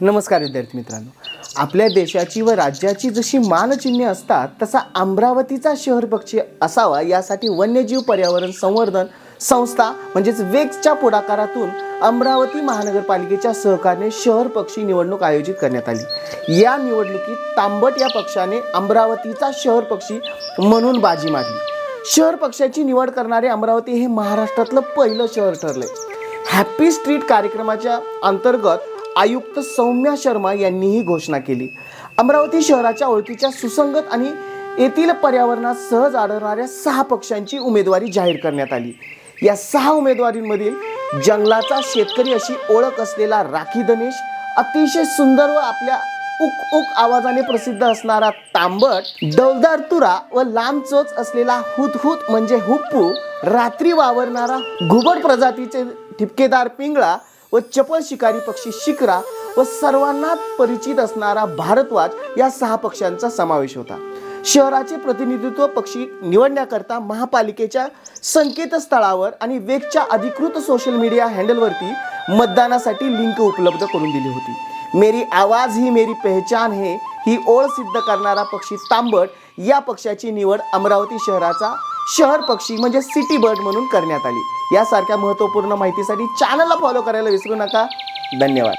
नमस्कार विद्यार्थी मित्रांनो. आपल्या देशाची व राज्याची जशी मानचिन्हे असतात तसा अमरावतीचा शहर पक्षी असावा यासाठी वन्यजीव पर्यावरण संवर्धन संस्था म्हणजेच वेगच्या पुढाकारातून अमरावती महानगरपालिकेच्या सहकार्याने शहर पक्षी निवडणूक आयोजित करण्यात आली. या निवडणुकीत तांबट या पक्षाने अमरावतीचा शहर पक्षी म्हणून बाजी मारली. शहर पक्षाची निवड करणारे अमरावती हे महाराष्ट्रातलं पहिलं शहर ठरलंय. हॅपी स्ट्रीट कार्यक्रमाच्या अंतर्गत आयुक्त सौम्या शर्मा यांनी ही घोषणा केली. अमरावती शहराच्या ओळखीच्या सुसंगत आणि येथील पर्यावरणात सहज आढळणाऱ्या सहा पक्षांची उमेदवारी जाहीर करण्यात आली. या सहा उमेदवारींमधील जंगलाचा शेतकरी अशी ओळख असलेला राखी धनेश अतिशय सुंदर व आपल्या उक उक आवाजाने प्रसिद्ध असणारा तांबट डौलदार तुरा व लांब चोच असलेला हुतहुत म्हणजे हुप्पू रात्री वावरणारा घुबड प्रजातीचे ठिपकेदार पिंगळा व चपल शिकारी पक्षी शिकरा व सर्वांना परिचित असणारा भारतवाज या सहा पक्ष्यांचा समावेश होता. शहराचे प्रतिनिधित्व पक्षी निवडण्याकरता महापालिकेच्या संकेतस्थळावर आणि वेगच्या अधिकृत सोशल मीडिया हँडलवरती मतदानासाठी लिंक उपलब्ध करून दिली होती. मेरी आवाज ही मेरी पहचान हे ही ओळ सिद्ध करणारा पक्षी तांबट या पक्षाची निवड अमरावती शहराचा शहर पक्षी म्हणजे सिटी बर्ड म्हणून करण्यात आली. यासारख्या महत्त्वपूर्ण माहितीसाठी चॅनलला फॉलो करायला विसरू नका. धन्यवाद.